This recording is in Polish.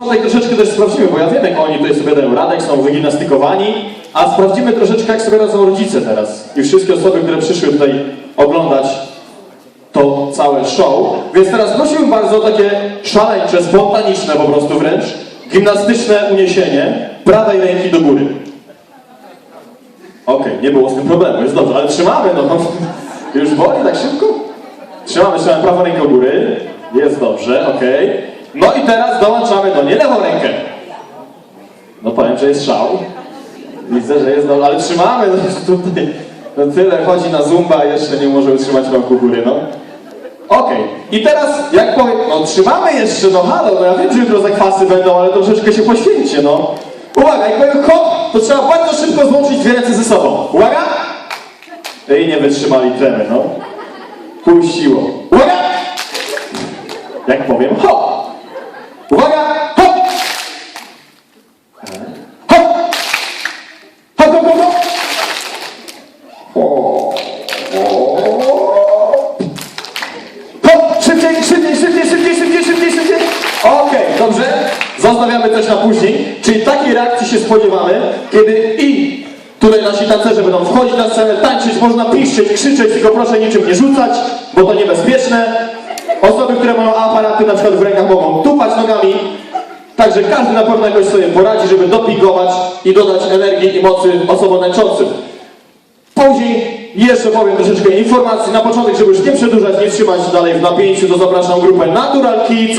Tutaj troszeczkę też sprawdzimy, bo ja wiem, jak oni tutaj sobie dają radę, są wygimnastykowani, a sprawdzimy troszeczkę, jak sobie radzą rodzice teraz. I wszystkie osoby, które przyszły tutaj oglądać to całe show. Więc teraz prosiłbym bardzo o takie szaleńcze, spontaniczne po prostu wręcz, gimnastyczne uniesienie prawej ręki do góry. Okej, nie było z tym problemu, jest dobrze, ale trzymamy, no. Już boli tak szybko? Trzymamy, trzymamy prawą rękę do góry. Jest dobrze, okej. No i teraz dołączamy do niej lewą rękę. No powiem, że jest szał. Widzę, że jest dobrze, ale trzymamy, no tutaj. No tyle chodzi na zumba, jeszcze nie może utrzymać rąk u góry, no. Okej, i teraz jak powiem, no trzymamy jeszcze, no halo, no ja wiem, że jutro zakwasy będą, ale troszeczkę się poświęćcie, no. Uwaga, jak powiem hop, to trzeba bardzo szybko złączyć dwie ręce ze sobą. Uwaga! I nie wytrzymali tremy, no. Puściło. Uwaga! Jak powiem hop! Uwaga! Hop! Hop! Hop, hop, hop, hop! O, o. Hop! Szybciej, szybciej, szybciej, szybciej, szybciej, szybciej, szybciej! Okej, dobrze. Zostawiamy coś na później. Czyli takiej reakcji się spodziewamy, kiedy i tutaj nasi tancerze będą wchodzić na scenę, tańczyć, można piszczeć, krzyczeć, tylko proszę niczym nie rzucać, bo to niebezpieczne. Osoby, które mają aparaty na przykład w rękach mogą tupać nogami. Także każdy na pewno jakoś sobie poradzi, żeby dopingować i dodać energii i mocy osobom tańczącym. Później jeszcze powiem troszeczkę informacji na początek, żeby już nie przedłużać, nie trzymać dalej w napięciu, to zapraszam grupę Natural Kids.